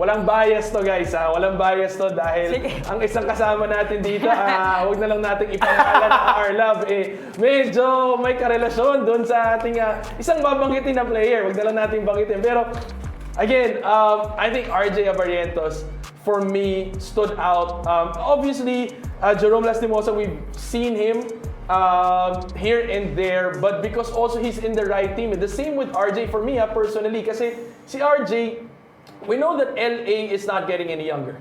walang bias to guys ha. Walang bias to dahil Sige. ang isang kasama natin dito, ah, huwag na lang natin ipangalan na our love eh. Medyo may karelasyon doon sa ating ah, isang babanggitin na player. Huwag na lang natin banggitin. Pero again, um, I think RJ Abarientos for me stood out. Um, obviously, uh, Jerome Lastimosa, we've seen him um, here and there, but because also he's in the right team. And the same with RJ for me, ha, personally. Kasi si RJ, we know that LA is not getting any younger.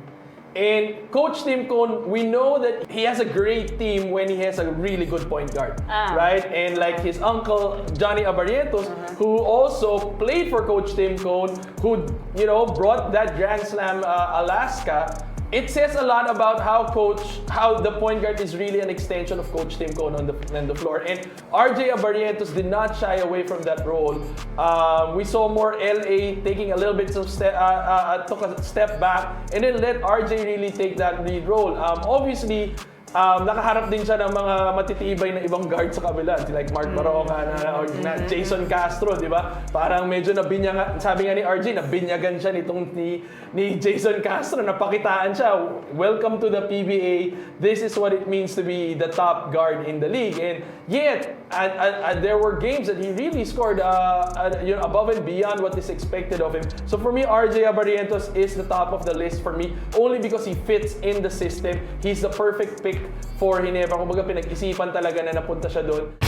And Coach Tim Cohn, we know that he has a great team when he has a really good point guard, Ah. right? And like his uncle Johnny Abarientos, who also played for Coach Tim Cohn, who you know brought that Grand Slam uh, Alaska. It says a lot about how coach, how the point guard is really an extension of Coach Tim Cohn on the on the floor. And RJ Abarientos did not shy away from that role. Um, we saw more LA taking a little bit of step, uh, uh, took a step back, and then let RJ really take that lead role. Um, obviously, um, nakaharap din siya ng mga matitibay na ibang guard sa kabila. Si Like Mark Baroka na, or na Jason Castro, di ba? Parang medyo nabinyagan, sabi nga ni RJ, nabinyagan siya nitong ni, ni Jason Castro, napakitaan siya. Welcome to the PBA. This is what it means to be the top guard in the league. And yet, and, and, and there were games that he really scored uh, uh, you know, above and beyond what is expected of him. So for me, RJ Abarientos is the top of the list for me only because he fits in the system. He's the perfect pick for Ginebra. Kumbaga pinag-isipan talaga na napunta siya doon.